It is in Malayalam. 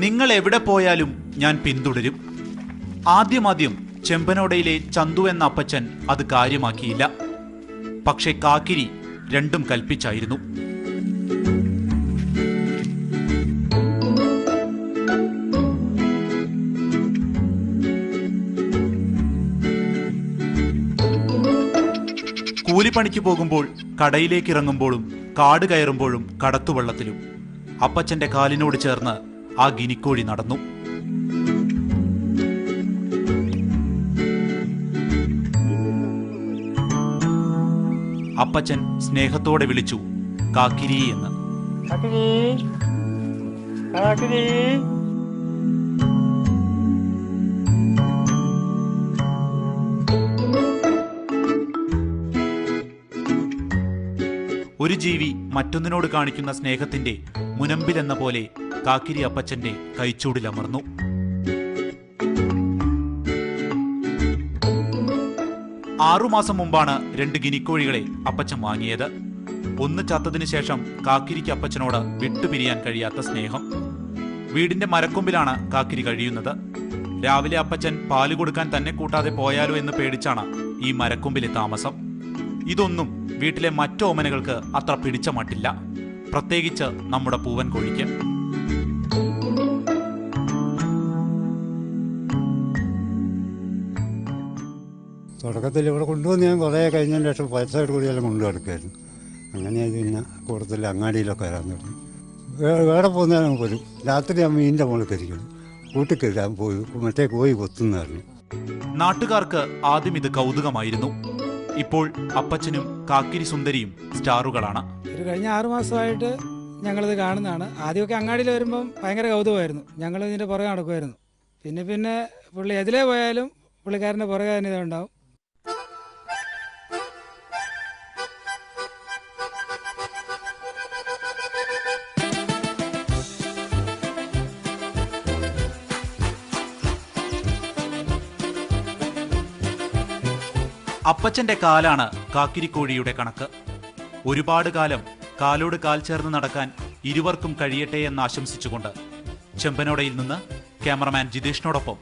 നിങ്ങൾ എവിടെ പോയാലും ഞാൻ പിന്തുടരും. ആദ്യമാദ്യം ചെമ്പനോടയിലെ ചന്തു എന്ന അപ്പച്ചൻ അത് കാര്യമാക്കിയില്ല. പക്ഷെ കാക്കിരി രണ്ടും കൽപ്പിച്ചായിരുന്നു. കൂലിപ്പണിക്ക് പോകുമ്പോൾ കടയിലേക്ക് ഇറങ്ങുമ്പോഴും കാട് കയറുമ്പോഴും കടത്തുവള്ളത്തിലും. അപ്പച്ചന്റെ കാലിനോട് ചേർന്ന് ആ ഗിനിക്കോഴി നടന്നു. അപ്പച്ചൻ സ്നേഹത്തോടെ വിളിച്ചു കാക്കിരി എന്ന്. കാക്കിരി ഒരു ജീവി മറ്റൊന്നിനോട് കാണിക്കുന്ന സ്നേഹത്തിന്റെ മുനമ്പിലെന്ന പോലെ കാക്കിരി അപ്പച്ചന്റെ കൈച്ചൂടിലമർന്നു ആറുമാസം മുമ്പാണ് രണ്ട് ഗിനിക്കോഴികളെ അപ്പച്ചൻ വാങ്ങിയത്. ഒന്ന് ചത്തതിനു ശേഷം കാക്കിരിക്ക് അപ്പച്ചനോട് വിട്ടുപിരിയാൻ കഴിയാത്ത സ്നേഹം. വീടിന്റെ മരക്കൊമ്പിലാണ് കാക്കിരി കഴിയുന്നത്. രാവിലെ അപ്പച്ചൻ പാൽ കൊടുക്കാൻ തന്നെ കൂട്ടാതെ പോയാലോ എന്ന് പേടിച്ചാണ് ഈ മരക്കൊമ്പിലെ താമസം. ഇതൊന്നും വീട്ടിലെ മറ്റു ഓമനകൾക്ക് അത്ര പിടിച്ച മട്ടില്ല. പ്രത്യേകിച്ച് നമ്മുടെ പൂവൻ കോഴിക്ക്. തുടക്കത്തിൽ ഇവിടെ കൊണ്ടുവന്ന് ഞാൻ കുറേ കഴിഞ്ഞതിന് ശേഷം പൈസയോട് കൂടിയെല്ലാം കൊണ്ടു നടക്കുമായിരുന്നു അങ്ങനെ പിന്നെ കൂടുതൽ അങ്ങാടിയിലൊക്കെ വരാൻ തുടങ്ങി. വേറെ പോകുന്നതിനും പോലും രാത്രി ഞാൻ മീനിന്റെ മുകളിൽ കരിക്കുന്നു കൂട്ടി കയറാൻ പോയി മറ്റേ കോഴി കൊത്തുന്നതായിരുന്നു. നാട്ടുകാർക്ക് ആദ്യം ഇത് കൗതുകമായിരുന്നു. ഇപ്പോൾ അപ്പച്ചനും കാക്കിരി സുന്ദരിയും സ്റ്റാറുകളാണ്. ഒരു കഴിഞ്ഞ ആറു മാസമായിട്ട് ഞങ്ങളിത് കാണുന്നതാണ്. ആദ്യമൊക്കെ അങ്ങാടിയിൽ വരുമ്പം ഭയങ്കര കൗതുകമായിരുന്നു. ഞങ്ങൾ ഇതിന്റെ പുറകെ നടക്കുമായിരുന്നു പിന്നെ പിന്നെ പുള്ളി എതിലേ പോയാലും പുള്ളിക്കാരന്റെ പുറകെ തന്നെ ഇതുണ്ടാവും. അപ്പച്ചന്റെ കാലാണ് കാക്കിരിക്കോഴിയുടെ കണക്ക്. ഒരുപാട് കാലം കാലോട് കാൽ ചേർന്ന് നടക്കാൻ ഇരുവർക്കും കഴിയട്ടെ എന്ന് ആശംസിച്ചുകൊണ്ട് ചെമ്പനോടയിൽ നിന്ന് ക്യാമറമാൻ ജിതേഷിനോടൊപ്പം